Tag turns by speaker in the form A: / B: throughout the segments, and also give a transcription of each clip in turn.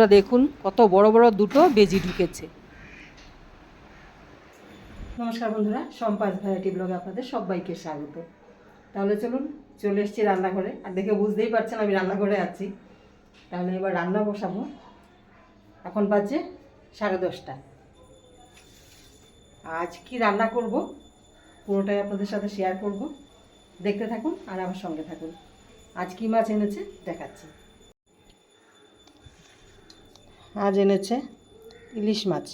A: বন্ধুরা দেখুন, কত বড় বড় দুটো বেজি ঢুকেছে। নমস্কার বন্ধুরা, সম্পাস ভ্যারাইটি ব্লগে আপনাদের সবাইকে স্বাগত। তাহলে চলুন, চলে এসেছি রান্নাঘরে। আর দেখে বুঝতেই পারছেন আমি রান্নাঘরে আছি। তাহলে এবার রান্না বসাবো। এখন বাজে সাড়ে দশটা। আজ কি রান্না করব, পুরোটাই আপনাদের সাথে শেয়ার করব। দেখতে থাকুন আর আমার সঙ্গে থাকুন। আজ কি মাছ এনেছে, দেখাচ্ছি। আজ এনেছে ইলিশ মাছ।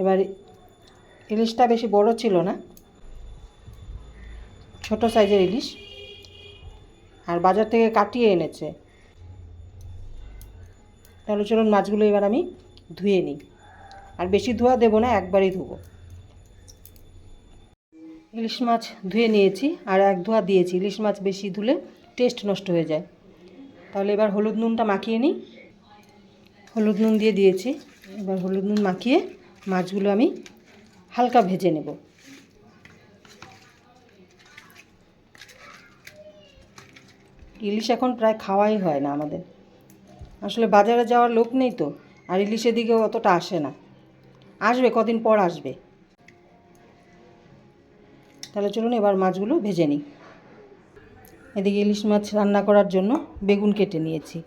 A: এবার ইলিশটা বেশি বড় ছিল না, ছোট সাইজের ইলিশ, আর বাজার থেকে কাটিয়ে এনেছে। তাহলে চলুন মাছগুলো এবার আমি ধুয়ে নিই। আর বেশি ধোয়া দেবো না, একবারই ধুবো। ইলিশ মাছ ধুয়ে নিয়েছি, আর এক ধোয়া দিয়েছি। ইলিশ মাছ বেশি ধুলে টেস্ট নষ্ট হয়ে যায়। তাহলে এবার হলুদ নুনটা মাখিয়ে নিই। হলুদ নুন দিয়ে দিয়েছি। এবার হলুদ নুন মাখিয়ে মাছগুলো আমি হালকা ভেজে নেব। ইলিশ এখন প্রায় খাওয়াই হয় না আমাদের। আসলে বাজারে যাওয়ার লোক নেই তো, আর ইলিশের দিকেও অতটা আসে না। আসবে, কদিন পর আসবে। তাহলে চলুন এবার মাছগুলো ভেজে নিই। এদিকে ইলিশ মাছ রান্না করার জন্য বেগুন কেটে নিয়েছি।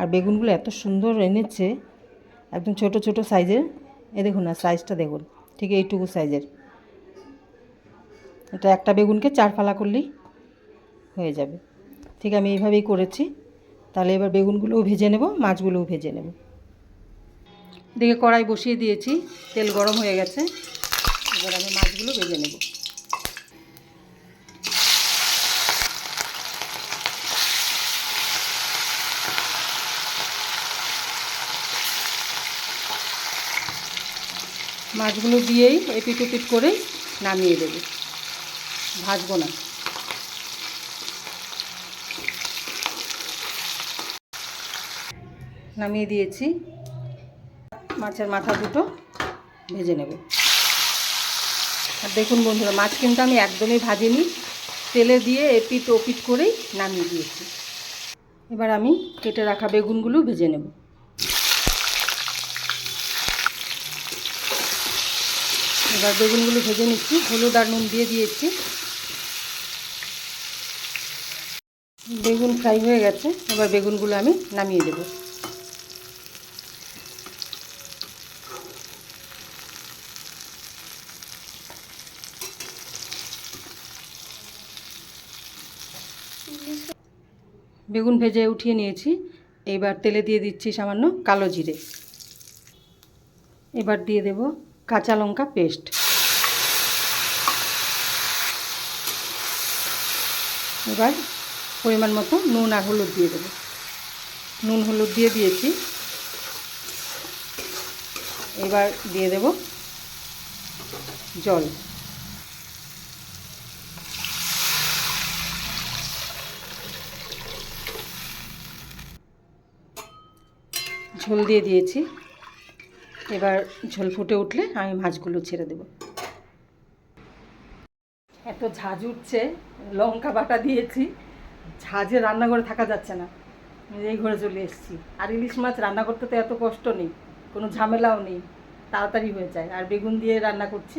A: আর বেগুনগুলো এত সুন্দর এনেছে, একদম ছোট ছোট সাইজের। এ দেখুন না সাইজটা দেখুন, ঠিক এইটুকু সাইজের। এটা একটা বেগুনকে চার ফালা করলেই হয়ে যাবে। ঠিক আমি এইভাবেই করেছি, তাহলে এবার বেগুনগুলোও ভেজে নেব, মাছগুলোও ভেজে নেব। এদিকে কড়াই বসিয়ে দিয়েছি, তেল গরম হয়ে গেছে, এবার আমি মাছগুলো ভেজে নেব। মাছগুলো দিয়েই এপিট ওপিট করে নামিয়ে দেবে। ভাজবো না। নামিয়ে দিয়েছি। মাছের মাথা দুটো ভেজে নেব। আর দেখুন বন্ধুরা, মাছ কিন্তু আমি একদমই ভাজিনি। তেলে দিয়ে এপিট ওপিট করেই নামিয়ে দিয়েছি। এবার আমি কেটে রাখা বেগুনগুলো ভেজে নেব। এবার বেগুনগুলো ভেজে নিচ্ছি, হলুদ আর নুন দিয়ে দিয়েছি। বেগুন ফ্রাই হয়ে গেছে, এবার বেগুনগুলো আমি নামিয়ে দেব। বেগুন ভেজে উঠিয়ে নিয়েছি, এবার তেলে দিয়ে দিচ্ছি সামান্য কালো জিরে। এবার দিয়ে দেব কাঁচা লঙ্কা পেস্ট। এবার পরিমাণ মতো নুন আর হলুদ দিয়ে দেবো। নুন, হলুদ দিয়ে দিয়েছি। এবার দিয়ে দেব জল। ঝোল দিয়ে দিয়েছি। এবার ঝোল ফুটে উঠলে আমি মাছগুলো ছেড়ে দেব। এত ঝাঁজ উঠছে, লঙ্কা বাটা দিয়েছি ঝাঁঝে রান্নাঘরে থাকা যাচ্ছে না। এই ঘরে চলে এসেছি। আর ইলিশ মাছ রান্না করতে তো এত কষ্ট নেই, কোনো ঝামেলাও নেই, তাড়াতাড়ি হয়ে যায়। আর বেগুন দিয়ে রান্না করছি,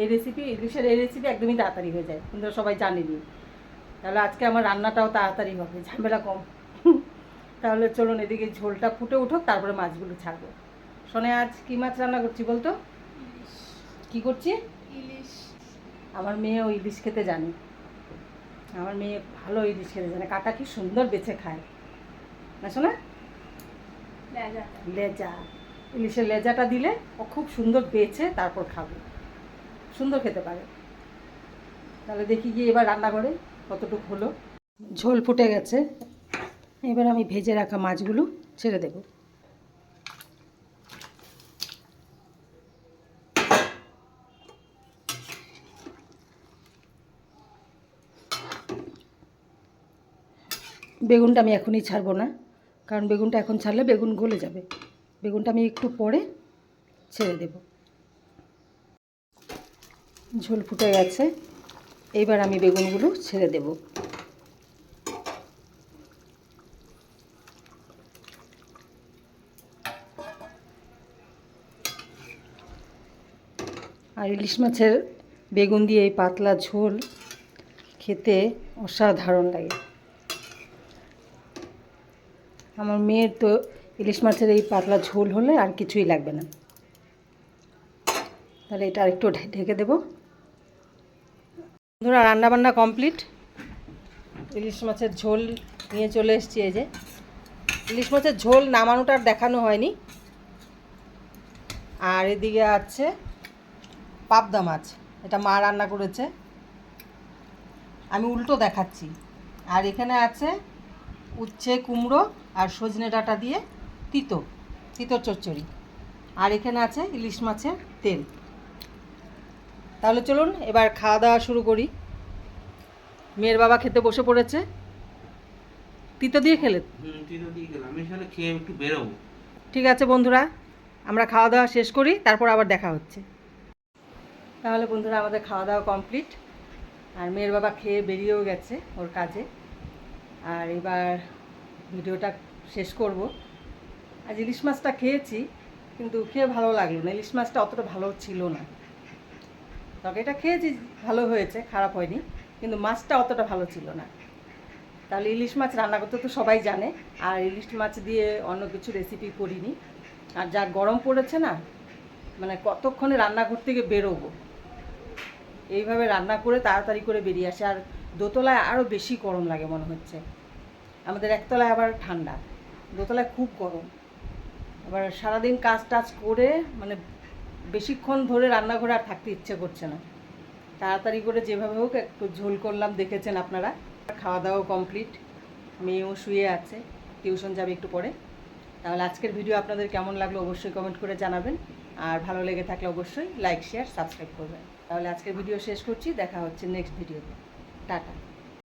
A: এই রেসিপি ইলিশের এই রেসিপি একদমই তাড়াতাড়ি হয়ে যায় কিন্তু সবাই জানেনি তাহলে আজকে আমার রান্নাটাও তাড়াতাড়ি হবে, ঝামেলা কম। তাহলে চলুন এদিকে ঝোলটা ফুটে উঠুক, তারপরে মাছগুলো ছাড়বো। শোনে আজ কি মাছ রান্না করছি বলতো? কি করছি?
B: ইলিশ।
A: আমার মেয়ে ওই ইলিশ খেতে জানে। আমার মেয়ে ভালো ইলিশ খেতে জানে। কাটা কি সুন্দর বেছে খায়। না শোনা?
B: লেজা।
A: লেজা। ইলিশের লেজাটা দিলে ও খুব সুন্দর বেছে তারপর খাবে। সুন্দর খেতে পারে। তাহলে দেখি গিয়ে এবার রান্না করে কতটুকু হলো। ঝোল ফুটে গেছে। এবার আমি ভেজে রাখা মাছগুলো ছেড়ে দেব। বেগুনটা আমি এখনই ছাড়বো না। কারণ বেগুনটা এখন ছাড়লে বেগুন গলে যাবে। বেগুনটা আমি একটু পরে ছেড়ে দেব। ঝোল ফুটে গেছে। এবার আমি বেগুনগুলো ছেড়ে দেব। আর ইলিশ মাছের বেগুন দিয়ে এই পাতলা ঝোল খেতে অসাধারণ লাগে। আমার মেয়ের তো ইলিশ মাছের এই পাতলা ঝোল হলে আর কিছুই লাগবে না। তাহলে এটা আরেকটু ঢেকে দেবো। বন্ধুরা, রান্নাবান্না কমপ্লিট। ইলিশ মাছের ঝোল নিয়ে চলে এসেছি এই যে। ইলিশ মাছের ঝোল নামানোটা আর দেখানো হয়নি। আর এদিকে আছে পাবদা মাছ। এটা মা রান্না করেছে। আমি উল্টো দেখাচ্ছি। আর এখানে আছে উচ্ছে কুমড়ো আর সজনে ডাঁটা দিয়ে তিতো তিতো চচ্চড়ি। আর এখানে আছে ইলিশ মাছের তেল। তাহলে চলুন এবার খাওয়া দাওয়া শুরু করি। মেয়ের বাবা খেতে বসে পড়েছে। তিতো দিয়ে খেলে?
C: হুম দিয়ে গেলাম এখানে খেয়ে একটু বেরোবো।
A: ঠিক আছে বন্ধুরা আমরা খাওয়া দাওয়া শেষ করি তারপর আবার দেখা হচ্ছে। তাহলে বন্ধুরা আমাদের খাওয়া দাওয়া কমপ্লিট। আর মেয়ের বাবা খেয়ে বেরিয়েও গেছে ওর কাজে। আর এবার ভিডিওটা শেষ করব। আজ ইলিশ মাছটা খেয়েছি, কিন্তু খেয়ে ভালো লাগল না। ইলিশ মাছটা অতটা ভালো ছিল না। তরকারিটা খেয়েছি, ভালো হয়েছে, খারাপ হয়নি, কিন্তু মাছটা অতটা ভালো ছিল না। তাহলে ইলিশ মাছ রান্না করতে তো সবাই জানে, আর ইলিশ মাছ দিয়ে অন্য কিছু রেসিপি করিনি। আর যা গরম পড়েছে না মানে কতক্ষণে রান্নাঘর থেকে বেরোবো। এইভাবে রান্না করে তাড়াতাড়ি করে বেরিয়ে আসে। আর দোতলায় আরও বেশি গরম লাগে মনে হচ্ছে। আমাদের একতলায় আবার ঠান্ডা। দোতলায় খুব গরম। আবার সারাদিন কাজ টাজ করে মানে বেশিক্ষণ ধরে রান্নাঘরে আর থাকতে ইচ্ছে করছে না। তাড়াতাড়ি করে যেভাবে হোক একটু ঝোল করলাম, দেখেছেন আপনারা? খাওয়া দাওয়া কমপ্লিট। মেয়েও শুয়ে আছে। টিউশন যাবে একটু পরে। তাহলে আজকের ভিডিও আপনাদের কেমন লাগল অবশ্যই কমেন্ট করে জানাবেন। আর ভালো লেগে থাকলে অবশ্যই লাইক, শেয়ার, সাবস্ক্রাইব করবেন। তাহলে আজকের ভিডিও শেষ করছি। দেখা হচ্ছে নেক্সট ভিডিওতে। tata.